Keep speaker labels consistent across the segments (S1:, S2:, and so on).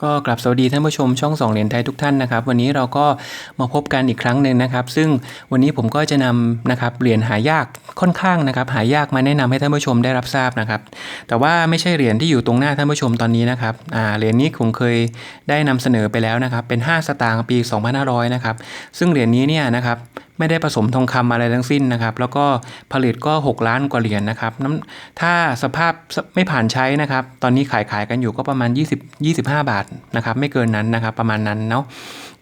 S1: ก็กลับสวัสดีท่านผู้ชมช่องสองเหรียญไทยทุกท่านนะครับ วันนี้เราก็มาพบกันอีกครั้งหนึ่งนะครับ ซึ่งวันนี้ผมก็จะนำนะครับเหรียญหายากค่อนข้างนะครับ หายากมาแนะนำให้ท่านผู้ชมได้รับทราบนะครับ แต่ว่าไม่ใช่เหรียญที่อยู่ตรงหน้าท่านผู้ชมตอนนี้นะครับอ่าเหรียญนี้ผมเคยได้นำเสนอไปแล้วนะครับ เป็น 5 สตางค์ปี 2500 นะครับ ซึ่งเหรียญนี้เนี่ยนะครับ ไม่ได้ผสมทองคำอะไรทั้งสิ้นนะครับ แล้วก็ผลิตก็ 6 ล้านกว่าเหรียญนะครับน้ำถ้าสภาพไม่ผ่านใช้นะครับ ตอนนี้ขายขายกันอยู่ก็ประมาณ 20 25 บาทนะครับ ไม่เกินนั้นนะครับ ประมาณนั้นเนาะ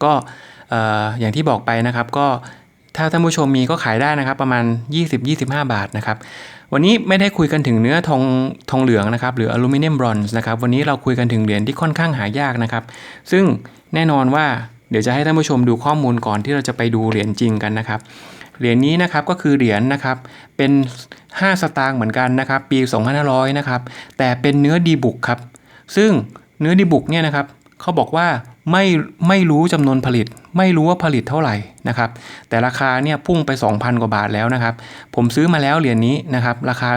S1: ก็เอ่ออย่างที่บอกไปนะครับ ก็ถ้าท่านผู้ชมมีก็ขายได้นะครับ ประมาณ 20-25 บาทนะครับวันนี้ไม่ได้คุยกันถึงเนื้อทองทองเหลืองนะครับหรืออลูมิเนียมบรอนซ์นะครับวันนี้เราคุยกันถึงเหรียญที่ค่อนข้างหายากนะครับ ซึ่งแน่นอนว่า เดี๋ยวจะให้ท่านผู้ชมดูข้อมูลก่อนที่เราจะไปดูเหรียญจริงกันนะครับเหรียญนี้นะครับก็คือเหรียญนะครับเป็น 5 สตางค์เหมือนกันนะครับปี 2500 นะครับแต่เป็นเนื้อดีบุกครับซึ่งเนื้อดีบุกเนี่ยนะครับเขาบอกว่าไม่ไม่รู้จำนวนผลิต ไม่รู้ว่าผลิตเท่าไหร่นะครับแต่ราคาเนี่ยพุ่งไป 2,000 กว่าบาทแล้วนะครับผมซื้อมาแล้วเหรียญนี้นะครับราคา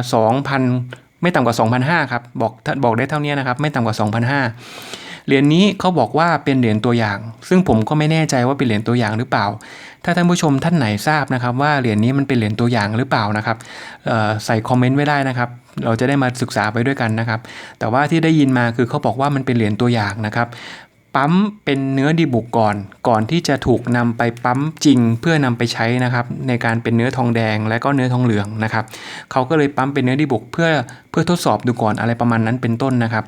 S1: 2,000 ไม่ต่ำกว่า 2,500 ครับบอกบอกได้เท่านี้นะครับไม่ต่ำกว่า 2,500 เหรียญนี้เขาบอกว่าเป็นเหรียญตัวอย่าง ซึ่งผมก็ไม่แน่ใจว่าเป็นเหรียญตัวอย่างหรือเปล่า ถ้าท่านผู้ชมท่านไหนทราบนะครับว่าเหรียญนี้มันเป็นเหรียญตัวอย่างหรือเปล่านะครับใส่คอมเมนต์ไว้ได้นะครับเราจะได้มาศึกษาไปด้วยกันนะครับ แต่ว่าที่ได้ยินมาคือเขาบอกว่ามันเป็นเหรียญตัวอย่างนะครับปั๊มเป็นเนื้อดีบุกก่อน ก่อนที่จะถูกนำไปปั๊มจริงเพื่อนำไปใช้นะครับในการเป็นเนื้อทองแดงและก็เนื้อทองเหลืองนะครับเขาก็เลยปั๊มเป็นเนื้อดีบุกเพื่อเพื่อทดสอบดูก่อนอะไรประมาณนั้นเป็นต้นนะครับ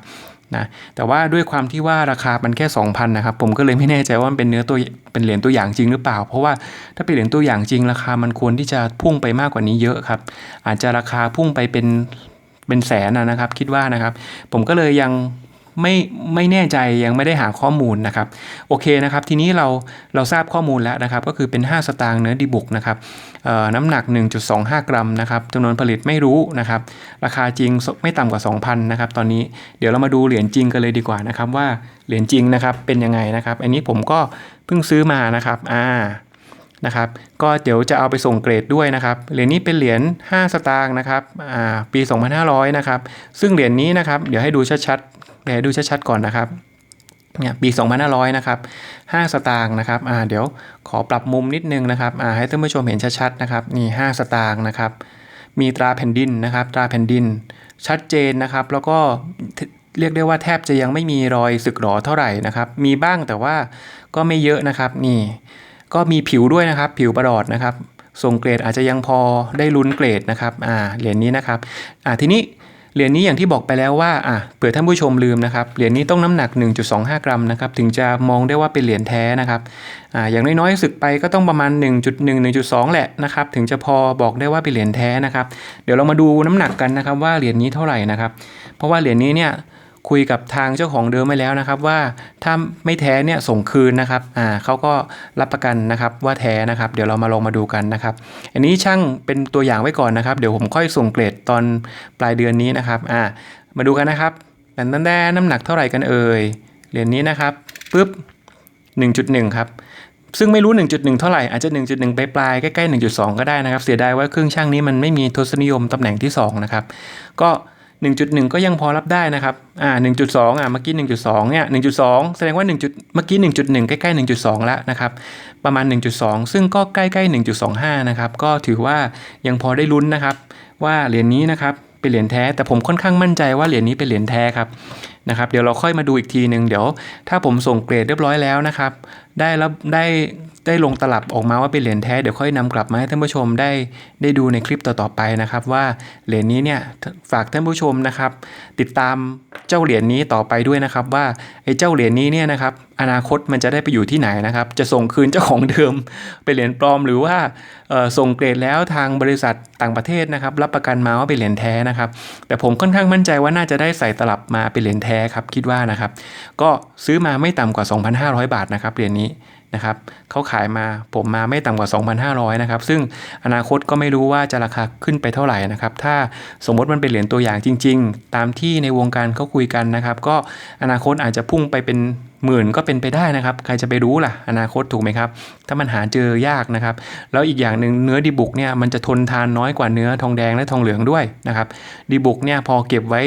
S1: นะแต่ว่าด้วยความที่ว่าราคามันแค่ 2,000นะครับผมก็เลยไม่แน่ใจว่ามันเป็นเนื้อตัวเป็นเหรียญตัวอย่างจริงหรือเปล่า เพราะว่าถ้าเป็นเหรียญตัวอย่างจริง ราคามันควรที่จะพุ่งไปมากกว่านี้เยอะครับ อาจจะราคาพุ่งไปเป็นเป็นแสนนะครับ คิดว่านะครับ ผมก็เลยยัง ไม่ไม่แน่ใจยังไม่ได้หาข้อมูลนะครับโอเคนะครับ ทีนี้เราเราทราบข้อมูลแล้วนะครับ ก็คือเป็น 5 สตางค์เนื้อดีบุกนะครับน้ำหนัก 1.25 กรัมนะครับจำนวนผลิตไม่รู้นะครับ ราคาจริงไม่ต่ำกว่า 2,000นะครับตอนนี้เดี๋ยวเรามาดูเหรียญจริงกันเลยดีกว่านะครับว่าเหรียญจริงนะครับเป็นยังไงนะครับ อันนี้ผมก็เพิ่งซื้อมานะครับอ่า นะครับก็เดี๋ยวจะเอาไปส่งเกรดด้วยนะครับเหรียญนี้เป็นเหรียญ5 สตางค์นะครับอ่าปี 2500นะครับซึ่งเหรียญนี้นะครับเดี๋ยวให้ดูชัดๆเดี๋ยวดูชัดๆก่อนนะครับเนี่ยปี 2500นะครับ5สตางค์นะครับอ่าเดี๋ยวขอปรับมุมนิดนึงนะครับอ่าให้ท่านผู้ชมเห็นชัดๆนะครับนี่5สตางค์นะครับมีตราแผ่นดินนะครับ ตราแผ่นดินชัดเจนนะครับ แล้วก็เรียกได้ว่าแทบจะยังไม่มีรอยสึกหรอเท่าไหร่นะครับ มีบ้างแต่ว่าก็ไม่เยอะนะครับนี่ ก็มีผิวด้วยนะครับ ผิวประหลอดนะครับทรงเกรดอาจจะยังพอได้ลุ้นเกรดนะครับอ่าเหรียญนี้นะครับอ่าทีนี้เหรียญนี้อย่างที่บอกไปแล้วว่าอะเผื่อท่านผู้ชมลืมนะครับเหรียญนี้ต้องน้ำหนัก 1.25 กรัมนะครับถึงจะมองได้ว่าเป็นเหรียญแท้นะครับอ่าอย่างน้อยๆสึกไปก็ต้องประมาณ 1.1 1.2 แหละนะครับถึงจะพอบอกได้ว่าเป็นเหรียญแท้นะครับ เดี๋ยวเรามาดูน้ำหนักกันนะครับว่าเหรียญนี้เท่าไหร่นะครับ เพราะว่าเหรียญนี้เนี่ย คุยกับทางเจ้าของเดิมไปแล้วนะครับ ว่าถ้าไม่แท้เนี่ยส่งคืนนะครับอ่าเขาก็รับประกันนะครับว่าแท้นะครับ เดี๋ยวเรามาลองมาดูกันนะครับ อันนี้ช่างเป็นตัวอย่างไว้ก่อนนะครับ เดี๋ยวผมค่อยส่งเกรดตอนปลายเดือนนี้นะครับอ่ามาดูกันนะครับแันแดน้ำหนักเท่าไหร่กันเอ่ยเหรียญนี้นะครับปุ๊บ1.1 ครับซึ่งไม่รู้ 1.1 เท่าไหร่ อาจจะ 1.1 ปลายปลายใกล้ๆ 1.2 ก็ได้นะครับ เสียดายว่าเครื่องช่างนี้มันไม่มีทศนิยมตำแหน่งที่ 2 นะครับ ก็ 1.1 ก็ยังพอรับได้นะครับ อ่า 1.2 อะ เมื่อกี้ 1.2 เนี่ย 1.2 แสดงว่า 1 จุดเมื่อกี้ 1.1 ใกล้ๆ 1.2 แล้วนะครับ ประมาณ 1.2 ซึ่งก็ใกล้ๆ 1.25 นะครับ ก็ถือว่ายังพอได้ลุ้นนะครับ ว่าเหรียญนี้นะครับเป็นเหรียญแท้ แต่ผมค่อนข้างมั่นใจว่าเหรียญนี้เป็นเหรียญแท้ครับ นะครับ เดี๋ยวเราค่อยมาดูอีกทีหนึ่งเดี๋ยว ถ้าผมส่งเกรดเรียบร้อยแล้วนะครับ ได้แล้วได้ ได้ลงตลับออกมาว่าเป็นเหรียญแท้เดี๋ยวค่อยนำกลับมาให้ท่านผู้ชมได้ได้ดูในคลิปต่อๆไปนะครับ ว่าเหรียญนี้เนี่ยฝากท่านผู้ชมนะครับ ติดตามเจ้าเหรียญนี้ต่อไปด้วยนะครับ ว่าไอ้เจ้าเหรียญนี้เนี่ยนะครับอนาคตมันจะได้ไปอยู่ที่ไหนนะครับ จะส่งคืนเจ้าของเดิมเป็นเหรียญปลอมหรือว่าส่งเกรดแล้วทางบริษัทต่างประเทศนะครับ รับประกันมาว่าเป็นเหรียญแท้นะครับ แต่ผมค่อนข้างมั่นใจว่าน่าจะได้ใส่ตลับมาเป็นเหรียญแท้ครับคิดว่านะครับ ก็ซื้อมาไม่ต่ำกว่า 2,500 บาทนะครับเหรียญนี้ นะครับเขาขายมาผมมาไม่ต่ำกว่า 2,500นะครับซึ่งอนาคตก็ไม่รู้ว่าจะราคาขึ้นไปเท่าไหร่นะครับถ้าสมมติมันเป็นเหรียญตัวอย่างจริง ๆ ตามที่ในวงการเขาคุยกันนะครับก็อนาคตอาจจะพุ่งไปเป็น หมื่นก็เป็นไปได้นะครับ ใครจะไปรู้ล่ะ อนาคตถูกไหมครับ ถ้ามันหาเจอยากนะครับ แล้วอีกอย่างหนึ่งเนื้อดีบุกเนี่ยมันจะทนทานน้อยกว่าเนื้อทองแดงและทองเหลืองด้วยนะครับดีบุกเนี่ยพอเก็บไว้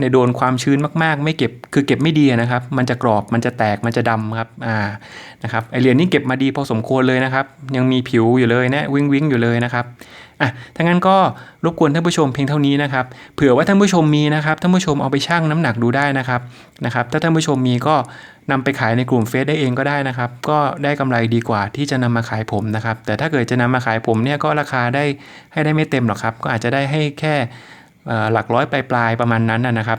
S1: ในโดนความชื้นมากๆ ไม่เก็บคือเก็บไม่ดีนะครับ มันจะกรอบมันจะแตกมันจะดำครับอ่านะครับไอเหรียญนี้เก็บมาดีพอสมควรเลยนะครับ ยังมีผิวอยู่เลยนะ วิงวิงอยู่เลยนะครับอะถ้างั้นก็รบกวนท่านผู้ชมเพียงเท่านี้นะครับ เผื่อว่าท่านผู้ชมมีนะครับท่านผู้ชมเอาไปชั่งน้ำหนักดูได้นะครับนะครับ ถ้าท่านผู้ชมมีก็นำไปขายในกลุ่มเฟซได้เองก็ได้นะครับ ก็ได้กำไรดีกว่าที่จะนำมาขายผมนะครับ แต่ถ้าเกิดจะนำมาขายผมเนี่ยก็ราคาได้ให้ได้ไม่เต็มหรอกครับ ก็อาจจะได้ให้แค่หลักร้อยปลายๆประมาณนั้นนะครับ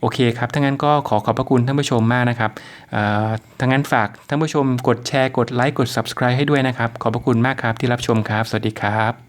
S1: โอเคครับถ้างั้นก็ขอขอบพระคุณท่านผู้ชมมากนะครับเอ่อถ้างั้นฝากท่านผู้ชมกดแชร์กดไลค์กด subscribe ให้ด้วยนะครับ ขอบพระคุณมากครับที่รับชมครับ สวัสดีครับ